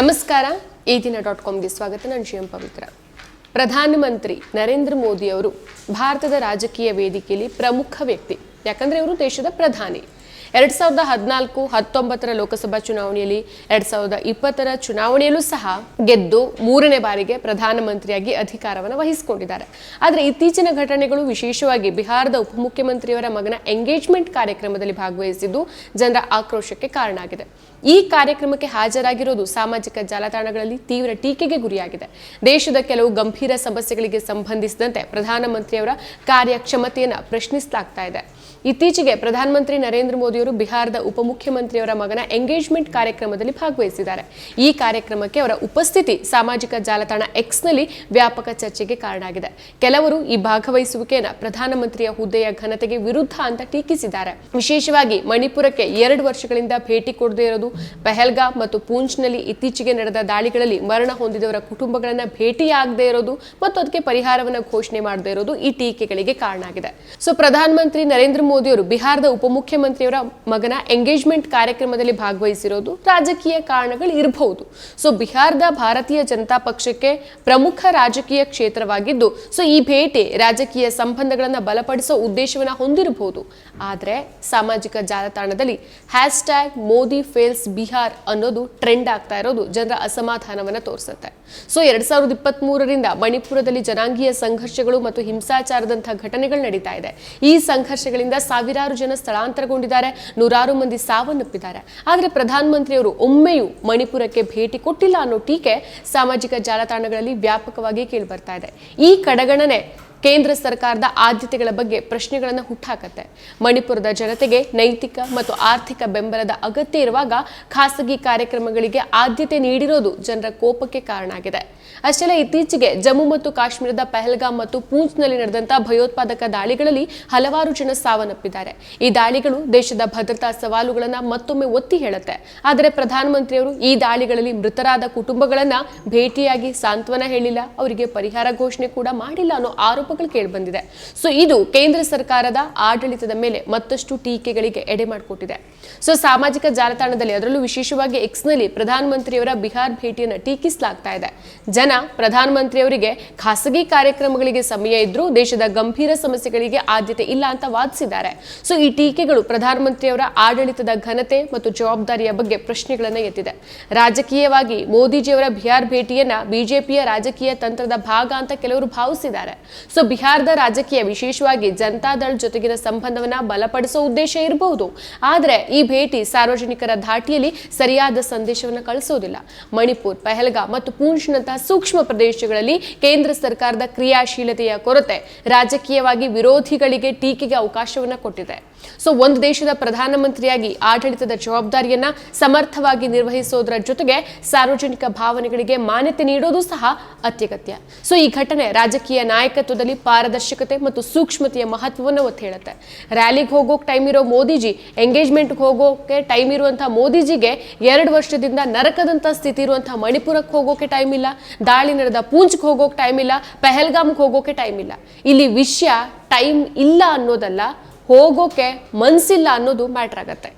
ನಮಸ್ಕಾರ. ಈ ದಿನ ಡಾಟ್ ಕಾಮ್ಗೆ ಸ್ವಾಗತ. ನಾನು ಶಿವಂ ಪವಿತ್ರ. ಪ್ರಧಾನಮಂತ್ರಿ ನರೇಂದ್ರ ಮೋದಿ ಅವರು ಭಾರತದ ರಾಜಕೀಯ ವೇದಿಕೆಯಲ್ಲಿ ಪ್ರಮುಖ ವ್ಯಕ್ತಿ. ಯಾಕಂದ್ರೆ ಇವರು ದೇಶದ ಪ್ರಧಾನಿ. ಎರಡ್ ಸಾವಿರದ ಹದಿನಾಲ್ಕು ಹತ್ತೊಂಬತ್ತರ ಲೋಕಸಭಾ ಚುನಾವಣೆಯಲ್ಲಿ ಎರಡ್ ಸಾವಿರದ ಇಪ್ಪತ್ತರ ಚುನಾವಣೆಯಲ್ಲೂ ಸಹ ಗೆದ್ದು ಮೂರನೇ ಬಾರಿಗೆ ಪ್ರಧಾನಮಂತ್ರಿಯಾಗಿ ಅಧಿಕಾರವನ್ನು ವಹಿಸಿಕೊಂಡಿದ್ದಾರೆ. ಆದರೆ ಇತ್ತೀಚಿನ ಘಟನೆಗಳು ವಿಶೇಷವಾಗಿ ಬಿಹಾರದ ಉಪಮುಖ್ಯಮಂತ್ರಿಯವರ ಮಗನ ಎಂಗೇಜ್ಮೆಂಟ್ ಕಾರ್ಯಕ್ರಮದಲ್ಲಿ ಭಾಗವಹಿಸಿದ್ದು ಜನರ ಆಕ್ರೋಶಕ್ಕೆ ಕಾರಣ ಆಗಿದೆ ಈ ಕಾರ್ಯಕ್ರಮಕ್ಕೆ ಹಾಜರಾಗಿರೋದು ಸಾಮಾಜಿಕ ಜಾಲತಾಣಗಳಲ್ಲಿ ತೀವ್ರ ಟೀಕೆಗೆ ಗುರಿಯಾಗಿದೆ. ದೇಶದ ಕೆಲವು ಗಂಭೀರ ಸಮಸ್ಯೆಗಳಿಗೆ ಸಂಬಂಧಿಸಿದಂತೆ ಪ್ರಧಾನಮಂತ್ರಿಯವರ ಕಾರ್ಯಕ್ಷಮತೆಯನ್ನು ಪ್ರಶ್ನಿಸಲಾಗ್ತಾ ಇದೆ. ಇತ್ತೀಚೆಗೆ ಪ್ರಧಾನಮಂತ್ರಿ ನರೇಂದ್ರ ಬಿಹಾರದ ಉಪಮುಖ್ಯಮಂತ್ರಿಯವರ ಮಗನ ಎಂಗೇಜ್ಮೆಂಟ್ ಕಾರ್ಯಕ್ರಮದಲ್ಲಿ ಭಾಗವಹಿಸಿದ್ದಾರೆ. ಈ ಕಾರ್ಯಕ್ರಮಕ್ಕೆ ಅವರ ಉಪಸ್ಥಿತಿ ಸಾಮಾಜಿಕ ಜಾಲತಾಣ ಎಕ್ಸ್ನಲ್ಲಿ ವ್ಯಾಪಕ ಚರ್ಚೆಗೆ ಕಾರಣ ಆಗಿದೆ ಕೆಲವರು ಈ ಭಾಗವಹಿಸುವಿಕೆಯನ್ನು ಪ್ರಧಾನಮಂತ್ರಿಯ ಹುದ್ದೆಯ ಘನತೆಗೆ ವಿರುದ್ಧ ಅಂತ ಟೀಕಿಸಿದ್ದಾರೆ. ವಿಶೇಷವಾಗಿ ಮಣಿಪುರಕ್ಕೆ ಎರಡು ವರ್ಷಗಳಿಂದ ಭೇಟಿ ಕೊಡದೇ ಇರೋದು ಪೆಹಲ್ಗಾಮ್ ಮತ್ತು ಪೂಂಚ್ನಲ್ಲಿ ಇತ್ತೀಚೆಗೆ ನಡೆದ ದಾಳಿಗಳಲ್ಲಿ ಮರಣ ಹೊಂದಿದವರ ಕುಟುಂಬಗಳನ್ನು ಭೇಟಿಯಾಗದೇ ಇರೋದು ಮತ್ತು ಅದಕ್ಕೆ ಪರಿಹಾರವನ್ನು ಘೋಷಣೆ ಮಾಡದೇ ಇರೋದು ಈ ಟೀಕೆಗಳಿಗೆ ಕಾರಣ ಆಗಿದೆ ಸೊ, ಪ್ರಧಾನಮಂತ್ರಿ ನರೇಂದ್ರ ಮೋದಿಯವರು ಬಿಹಾರದ ಉಪಮುಖ್ಯಮಂತ್ರಿಯವರ ಮಗನ ಎಂಗೇಜ್ಮೆಂಟ್ ಕಾರ್ಯಕ್ರಮದಲ್ಲಿ ಭಾಗವಹಿಸಿರೋದು ರಾಜಕೀಯ ಕಾರಣಗಳು ಇರಬಹುದು. ಸೊ ಬಿಹಾರದ ಭಾರತೀಯ ಜನತಾ ಪಕ್ಷಕ್ಕೆ ಪ್ರಮುಖ ರಾಜಕೀಯ ಕ್ಷೇತ್ರವಾಗಿದ್ದು ಸೊ ಈ ಭೇಟಿ ರಾಜಕೀಯ ಸಂಬಂಧಗಳನ್ನು ಬಲಪಡಿಸೋ ಉದ್ದೇಶವನ್ನ ಹೊಂದಿರಬಹುದು. ಆದರೆ ಸಾಮಾಜಿಕ ಜಾಲತಾಣದಲ್ಲಿ hashtag Modi fails Bihar ಅನ್ನೋದು ಟ್ರೆಂಡ್ ಆಗ್ತಾ ಇರೋದು ಜನರ ಅಸಮಾಧಾನವನ್ನ ತೋರಿಸುತ್ತೆ. ಸೊ ಎರಡ್ ಸಾವಿರದ ಇಪ್ಪತ್ತ್ ಮೂರರಿಂದ ಮಣಿಪುರದಲ್ಲಿ ಜನಾಂಗೀಯ ಸಂಘರ್ಷಗಳು ಮತ್ತು ಹಿಂಸಾಚಾರದಂತಹ ಘಟನೆಗಳು ನಡೀತಾ ಇದೆ. ಈ ಸಂಘರ್ಷಗಳಿಂದ ಸಾವಿರಾರು ಜನ ಸ್ಥಳಾಂತರಗೊಂಡಿದ್ದಾರೆ. ನೂರಾರು ಮಂದಿ ಸಾವನ್ನಪ್ಪಿದ್ದಾರೆ. ಆದರೆ ಪ್ರಧಾನಮಂತ್ರಿಯವರು ಒಮ್ಮೆಯೂ ಮಣಿಪುರಕ್ಕೆ ಭೇಟಿ ಕೊಟ್ಟಿಲ್ಲ ಅನ್ನೋ ಟೀಕೆ ಸಾಮಾಜಿಕ ಜಾಲತಾಣಗಳಲ್ಲಿ ವ್ಯಾಪಕವಾಗಿ ಕೇಳಿಬರ್ತಾ ಇದೆ. ಈ ಕಡೆಗಣನೆ ಕೇಂದ್ರ ಸರ್ಕಾರದ ಆದ್ಯತೆಗಳ ಬಗ್ಗೆ ಪ್ರಶ್ನೆಗಳನ್ನು ಹುಟ್ಟಾಕತ್ತೆ. ಮಣಿಪುರದ ಜನತೆಗೆ ನೈತಿಕ ಮತ್ತು ಆರ್ಥಿಕ ಬೆಂಬಲದ ಅಗತ್ಯ ಇರುವಾಗ ಖಾಸಗಿ ಕಾರ್ಯಕ್ರಮಗಳಿಗೆ ಆದ್ಯತೆ ನೀಡಿರೋದು ಜನರ ಕೋಪಕ್ಕೆ ಕಾರಣ ಆಗಿದೆ. ಅಷ್ಟೆಲ್ಲ ಇತ್ತೀಚೆಗೆ ಜಮ್ಮು ಮತ್ತು ಕಾಶ್ಮೀರದ ಪೆಹಲ್ಗಾಮ್ ಮತ್ತು ಪೂಂಚ್ನಲ್ಲಿ ನಡೆದಂತಹ ಭಯೋತ್ಪಾದಕ ದಾಳಿಗಳಲ್ಲಿ ಹಲವಾರು ಜನ ಸಾವನ್ನಪ್ಪಿದ್ದಾರೆ. ಈ ದಾಳಿಗಳು ದೇಶದ ಭದ್ರತಾ ಸವಾಲುಗಳನ್ನ ಮತ್ತೊಮ್ಮೆ ಒತ್ತಿ ಹೇಳುತ್ತೆ. ಆದರೆ ಪ್ರಧಾನಮಂತ್ರಿಯವರು ಈ ದಾಳಿಗಳಲ್ಲಿ ಮೃತರಾದ ಕುಟುಂಬಗಳನ್ನ ಭೇಟಿಯಾಗಿ ಸಾಂತ್ವನ ಹೇಳಿಲ್ಲ, ಅವರಿಗೆ ಪರಿಹಾರ ಘೋಷಣೆ ಕೂಡ ಮಾಡಿಲ್ಲ ಅನ್ನೋ ಆರೋಪಗಳು ಕೇಳಿಬಂದಿದೆ ಸೊ ಇದು ಕೇಂದ್ರ ಸರ್ಕಾರದ ಆಡಳಿತದ ಮೇಲೆ ಮತ್ತಷ್ಟು ಟೀಕೆಗಳಿಗೆ ಎಡೆ ಮಾಡಿಕೊಟ್ಟಿದೆ. ಸೊ ಸಾಮಾಜಿಕ ಜಾಲತಾಣದಲ್ಲಿ ಅದರಲ್ಲೂ ವಿಶೇಷವಾಗಿ ಎಕ್ಸ್ನಲ್ಲಿ ಪ್ರಧಾನಮಂತ್ರಿಯವರ ಬಿಹಾರ್ ಭೇಟಿಯನ್ನು ಟೀಕಿಸಲಾಗ್ತಾ ಇದೆ. ಜನ ಪ್ರಧಾನಮಂತ್ರಿಯವರಿಗೆ ಖಾಸಗಿ ಕಾರ್ಯಕ್ರಮಗಳಿಗೆ ಸಮಯ ಇದ್ರೂ ದೇಶದ ಗಂಭೀರ ಸಮಸ್ಯೆಗಳಿಗೆ ಆದ್ಯತೆ ಇಲ್ಲ ಅಂತ ವಾದಿಸಿದ್ದಾರೆ. ಸೊ ಈ ಟೀಕೆಗಳು ಪ್ರಧಾನಮಂತ್ರಿಯವರ ಆಡಳಿತದ ಘನತೆ ಮತ್ತು ಜವಾಬ್ದಾರಿಯ ಬಗ್ಗೆ ಪ್ರಶ್ನೆಗಳನ್ನು ಎತ್ತಿದೆ. ರಾಜಕೀಯವಾಗಿ ಮೋದಿಜಿಯವರ ಬಿಹಾರ್ ಭೇಟಿಯನ್ನ ಬಿಜೆಪಿಯ ರಾಜಕೀಯ ತಂತ್ರದ ಭಾಗ ಅಂತ ಕೆಲವರು ಭಾವಿಸಿದ್ದಾರೆ. ಬಿಹಾರದ ರಾಜಕೀಯ ವಿಶೇಷವಾಗಿ ಜನತಾದಳ್ ಜೊತೆಗಿನ ಸಂಬಂಧವನ್ನ ಬಲಪಡಿಸೋ ಉದ್ದೇಶ ಇರಬಹುದು ಆದರೆ ಈ ಭೇಟಿ ಸಾರ್ವಜನಿಕರ ಧಾಟಿಯಲ್ಲಿ ಸರಿಯಾದ ಸಂದೇಶವನ್ನು ಕಳಿಸೋದಿಲ್ಲ. ಮಣಿಪುರ್ ಪೆಹಲ್ಗಾ ಮತ್ತು ಪೂಂಚ್ನಂತಹ ಸೂಕ್ಷ್ಮ ಪ್ರದೇಶಗಳಲ್ಲಿ ಕೇಂದ್ರ ಸರ್ಕಾರದ ಕ್ರಿಯಾಶೀಲತೆಯ ಕೊರತೆ ರಾಜಕೀಯವಾಗಿ ವಿರೋಧಿಗಳಿಗೆ ಟೀಕೆಗೆ ಅವಕಾಶವನ್ನ ಕೊಟ್ಟಿದೆ. ಸೊ ಒಂದು ದೇಶದ ಪ್ರಧಾನಮಂತ್ರಿಯಾಗಿ ಆಡಳಿತದ ಜವಾಬ್ದಾರಿಯನ್ನ ಸಮರ್ಥವಾಗಿ ನಿರ್ವಹಿಸೋದರ ಜೊತೆಗೆ ಸಾರ್ವಜನಿಕ ಭಾವನೆಗಳಿಗೆ ಮಾನ್ಯತೆ ನೀಡೋದು ಸಹ ಅತ್ಯಗತ್ಯ. ಸೊ ಈ ಘಟನೆ ರಾಜಕೀಯ ನಾಯಕತ್ವದಲ್ಲಿ ಪಾರದರ್ಶಕತೆ ಮತ್ತು ಸೂಕ್ಷ್ಮತೆಯ ಮಹತ್ವವನ್ನು ಒತ್ತಿ ಹೇಳುತ್ತೆ. ರ್ಯಾಲಿಗೆ ಹೋಗೋಕೆ ಟೈಮ್ ಇರೋ ಮೋದಿಜಿ, ಎಂಗೇಜ್ಮೆಂಟ್ಗೆ ಹೋಗೋಕೆ ಟೈಮ್ ಇರುವಂತಹ ಮೋದಿಜಿಗೆ ಎರಡು ವರ್ಷದಿಂದ ನರಕದಂತ ಸ್ಥಿತಿ ಇರುವಂತಹ ಮಣಿಪುರಕ್ಕೆ ಹೋಗೋಕೆ ಟೈಮ್ ಇಲ್ಲ, ದಾಳಿ ನಡೆದ ಪೂಂಚ್ಗೆ ಹೋಗೋಕೆ ಟೈಮ್ ಇಲ್ಲ, ಪೆಹಲ್ಗಾಮ್ಗೆ ಹೋಗೋಕೆ ಟೈಮ್ ಇಲ್ಲ. ಇಲ್ಲಿ ವಿಷಯ ಟೈಮ್ ಇಲ್ಲ ಅನ್ನೋದಲ್ಲ, ಹೋಗೋಕೆ ಮನ್ಸಿಲ್ಲ ಅನ್ನೋದು ಮ್ಯಾಟ್ರ್ ಆಗತ್ತೆ.